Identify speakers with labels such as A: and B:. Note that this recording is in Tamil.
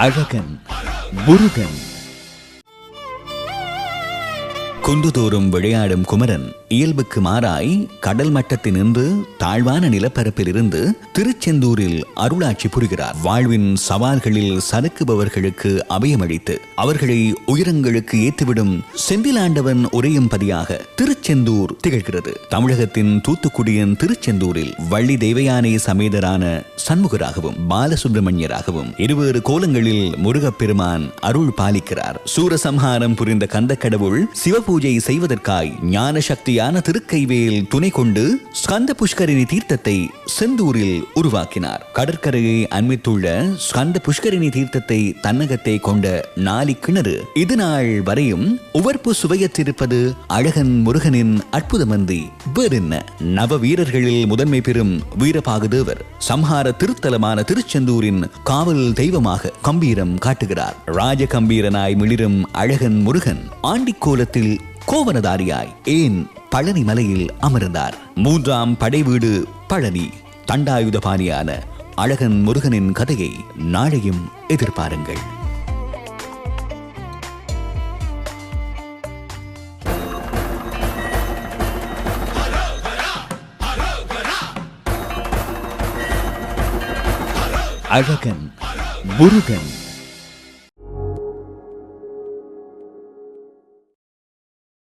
A: அழகன் முருகன். குந்துதோறும் விளையாடும் குமரன் இயல்புக்கு மாறாய் கடல் மட்டத்தினின்று தாழ்வான நிலப்பரப்பிலிருந்து திருச்செந்தூரில் அருளாட்சி புரிகிறார். வாழ்வின் சவால்களில் சறுக்குபவர்களுக்கு அபயமளித்து அவர்களை உயரங்களுக்கு ஏற்றிவிடும் செந்திலாண்டவன் உரையும் பதியாக திருச்செந்தூர் திகழ்கிறது. தமிழகத்தின் தூத்துக்குடியின் திருச்செந்தூரில் வள்ளி தேவயானை சமேதரான சண்முகராகவும் பாலசுப்பிரமணியராகவும் இருவேறு கோலங்களில் முருகப்பெருமான் அருள் பாலிக்கிறார். சூரசம்ஹாரம் புரிந்த கந்தக்கடவுள் சிவபூஜை பூஜை செய்வதற்காய் ஞான சக்தியான திருக்கைவேல் துணை கொண்டு ஸ்கந்த புஷ்கரிணி தீர்த்தத்தை செந்தூரில் உருவாக்கினார். கடற்கரையை அண்மித்துள்ள ஸ்கந்த புஷ்கரிணி தீர்த்தத்தை தன்னகத்தை கொண்ட நாலி கிணறு இது நாள் வரையும் உவர்ப்பு சுவையற்றிருப்பது அழகன் முருகனின் அற்புதமந்தி வேறென்ன? நவ வீரர்களில் முதன்மை பெறும் வீரபாகுதேவர் சம்ஹார திருத்தலமான திருச்செந்தூரின் காவல் தெய்வமாக கம்பீரம் காட்டுகிறார். ராஜ கம்பீரனாய் மிளிரும் அழகன் முருகன் ஆண்டிக்கோலத்தில் கோவனதாரியாய் ஏன் பழனி மலையில் அமர்ந்தார்? மூன்றாம் படைவீடு பழனி. தண்டாயுதபாணியான அழகன் முருகனின் கதையை நாளையும் எதிர்பாருங்கள். அழகன் முருகன்.